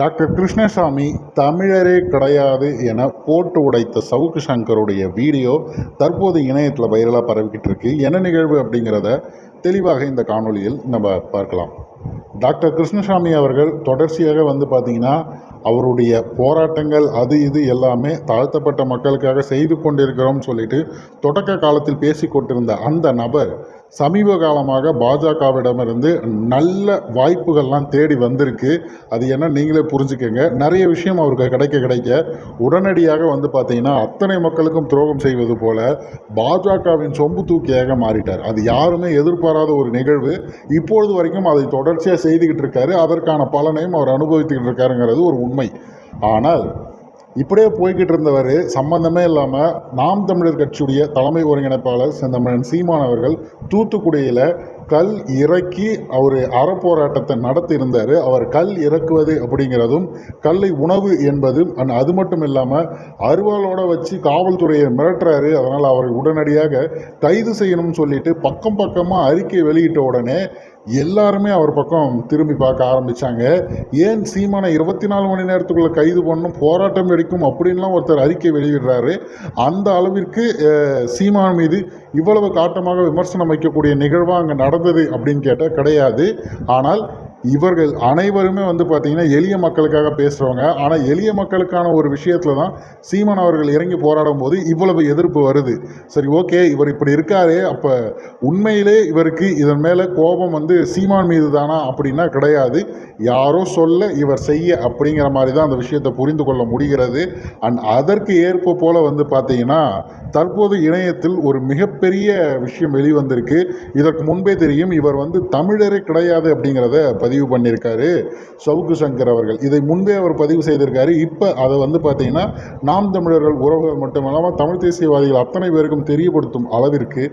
Doctor Krishnasamy தமிழரே கிடையாது என போட்டு உடைத்த சவுக்கு சங்கருடைய வீடியோ தற்போது இணையத்தில் வைரலாக பரவிக்கிட்டு இருக்கு. என்ன நிகழ்வு அப்படிங்கிறத தெளிவாக இந்த காணொலியில் நம்ம பார்க்கலாம். டாக்டர் கிருஷ்ணசாமி அவர்கள் தொடர்ச்சியாக வந்து பார்த்தீங்கன்னா அவருடைய போராட்டங்கள் அது இது எல்லாமே தாழ்த்தப்பட்ட மக்களுக்காக செய்து கொண்டிருக்கிறோம் சொல்லிட்டு தொடக்க காலத்தில் பேசி கொண்டிருந்த அந்த நபர் சமீப காலமாக பாஜகவிடமிருந்து நல்ல வாய்ப்புகள்லாம் தேடி வந்திருக்கு. அது என்ன நீங்களே புரிஞ்சுக்கங்க. நிறைய விஷயம் அவருக்கு கிடைக்க கிடைக்க உடனடியாக வந்து பார்த்தீங்கன்னா அத்தனை மக்களுக்கும் துரோகம் செய்வது போல பாஜகவின் சொம்பு தூக்கியாக மாறிட்டார். அது யாருமே எதிர்பாராத ஒரு நிகழ்வு. இப்பொழுது வரைக்கும் அதை தொடர்ச்சியாக செய்துக்கிட்டு இருக்காரு. அதற்கான பலனையும் அவர் அனுபவித்துக்கிட்டு இருக்காருங்கிறது ஒரு உண்மை. ஆனால் இப்படியே போய்கிட்டு இருந்தவர் சம்பந்தமே இல்லாமல் நாம் தமிழர் கட்சியுடைய தலைமை ஒருங்கிணைப்பாளர் செந்தமிழன் சீமான் அவர்கள் தூத்துக்குடியில் கல் இறக்கி அவர் அறப்போராட்டத்தை நடத்தியிருந்தார். அவர் கல் இறக்குவது அப்படிங்கிறதும் கல்லை உணவு என்பதும் அண்ட் அது மட்டும் இல்லாமல் அருவாளோட வச்சு காவல்துறையை மிரட்டுறாரு. அதனால் அவரை உடனடியாக கைது செய்யணும்னு சொல்லிட்டு பக்கம் பக்கமாக அறிக்கை வெளியிட்ட உடனே எல்லாருமே அவர் பக்கம் திரும்பி பார்க்க ஆரம்பித்தாங்க ஏன் சீமானை இருபத்தி நாலு மணி நேரத்துக்குள்ளே கைது பண்ணணும் போராட்டம் வெடிக்கும் அப்படின்லாம் ஒருத்தர் அறிக்கை வெளியிடுறாரு. அந்த அளவிற்கு சீமான் மீது இவ்வளவு காட்டமாக விமர்சனம் வைக்கக்கூடிய நிகழ்வாக அங்கே நடந்தது அப்படின்னு கேட்டால் கிடையாது. ஆனால் இவர்கள் அனைவருமே வந்து பார்த்தீங்கன்னா எளிய மக்களுக்காக பேசுகிறவங்க ஆனால் எளிய மக்களுக்கான ஒரு விஷயத்தில் தான் சீமான் அவர்கள் இறங்கி போராடும் போது இவ்வளவு எதிர்ப்பு வருது. சரி ஓகே இவர் இப்படி இருக்காரே. அப்போ உண்மையிலே இவருக்கு இதன் மேலே கோபம் வந்து சீமான் மீது தானா அப்படின்னா கிடையாது. யாரோ சொல்ல இவர் செய்ய அப்படிங்கிற மாதிரி தான் அந்த விஷயத்தை புரிந்து கொள்ள முடிகிறது. அண்ட் அதற்கு ஏற்ப போல் வந்து பார்த்தீங்கன்னா தற்போது இணையத்தில் ஒரு மிகப்பெரிய விஷயம் வெளிவந்திருக்கு. இதற்கு முன்பே தெரியும் இவர் வந்து தமிழரே கிடையாது அப்படிங்கிறத பதிவு பண்ணியிருக்காரு சவுக்கு சங்கர் அவர்கள். இதை முன்பே அவர் பதிவு செய்திருக்காரு. இப்போ அதை வந்து பார்த்தீங்கன்னா நாம் தமிழர்கள் உறவுகள் மட்டுமல்லாமல் தமிழ் தேசியவாதிகள் அத்தனை பேருக்கும் தெரியப்படுத்தும் அளவிற்கு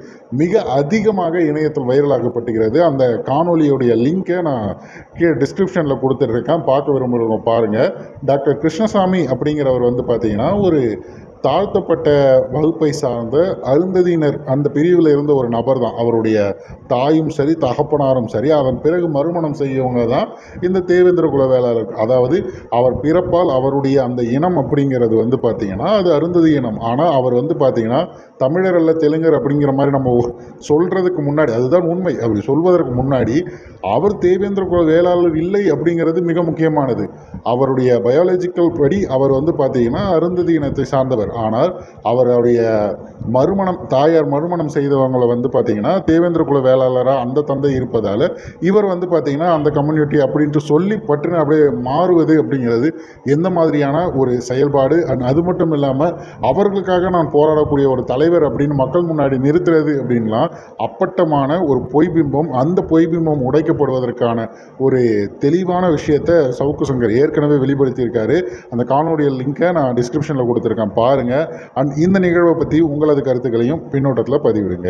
மிக அதிகமாக இணையத்தில் வைரலாகப்பட்டுகிறது அந்த காணொலியுடைய லிங்கை நான் கீழே டிஸ்கிரிப்ஷனில் கொடுத்துட்ருக்கேன் பார்க்க விரும்புகிறவங்க பாருங்கள் டாக்டர் கிருஷ்ணசாமி அப்படிங்கிறவர் வந்து பார்த்தீங்கன்னா ஒரு தாழ்த்தப்பட்ட வகுப்பை சார்ந்த அருந்ததியினர் அந்த பிரிவில் இருந்த ஒரு நபர் தான் அவருடைய தாயும் சரி தகப்பனாரும் சரி அதன் பிறகு மறுமணம் செய்யவங்க தான் இந்த தேவேந்திர குல வேளாளர் அதாவது அவர் பிறப்பால் அவருடைய அந்த இனம் அப்படிங்கிறது வந்து பார்த்திங்கன்னா அது அருந்ததி இனம். ஆனால் அவர் வந்து பார்த்திங்கன்னா தமிழர் அல்ல தெலுங்கர் அப்படிங்கிற மாதிரி நம்ம சொல்கிறதுக்கு முன்னாடி அதுதான் உண்மை. அப்படி சொல்வதற்கு முன்னாடி அவர் தேவேந்திர குல வேளாளர் இல்லை அப்படிங்கிறது மிக முக்கியமானது. அவருடைய பயாலஜிக்கல் படி அவர் வந்து பார்த்திங்கன்னா அருந்ததி இனத்தை சார்ந்தவர். ஆனால் அவருடைய மறுமணம் தாயார் மறுமணம் செய்தவங்களை வந்து பார்த்தீங்கன்னா தேவேந்திர குல வேளாளராக அந்த தந்தை இருப்பதால் இவர் வந்து பார்த்தீங்கன்னா அந்த கம்யூனிட்டி அப்படின்ட்டு சொல்லி பட்டுன்னு அப்படியே மாறுவது அப்படிங்கிறது எந்த மாதிரியான ஒரு செயல்பாடு? அண்ட் அது மட்டும் இல்லாமல் அவர்களுக்காக நான் போராடக்கூடிய ஒரு தலைவர் அப்படின்னு மக்கள் முன்னாடி நிறுத்துறது அப்படின்லாம் அப்பட்டமான ஒரு பொய்பிம்பம் அந்த பொய்பிம்பம் உடைக்கப்படுவதற்கான ஒரு தெளிவான விஷயத்தை சவுக்கு சங்கர் ஏற்கனவே வெளிப்படுத்தியிருக்காரு. அந்த காணொலிய லிங்கை நான் டிஸ்கிரிப்ஷனில் கொடுத்துருக்கேன். பாருங்கள் அண்ட் இந்த நிகழ்வை பற்றி உங்களது கருத்துக்களையும் பின்னோட்டத்தில் பதிவிடுங்க.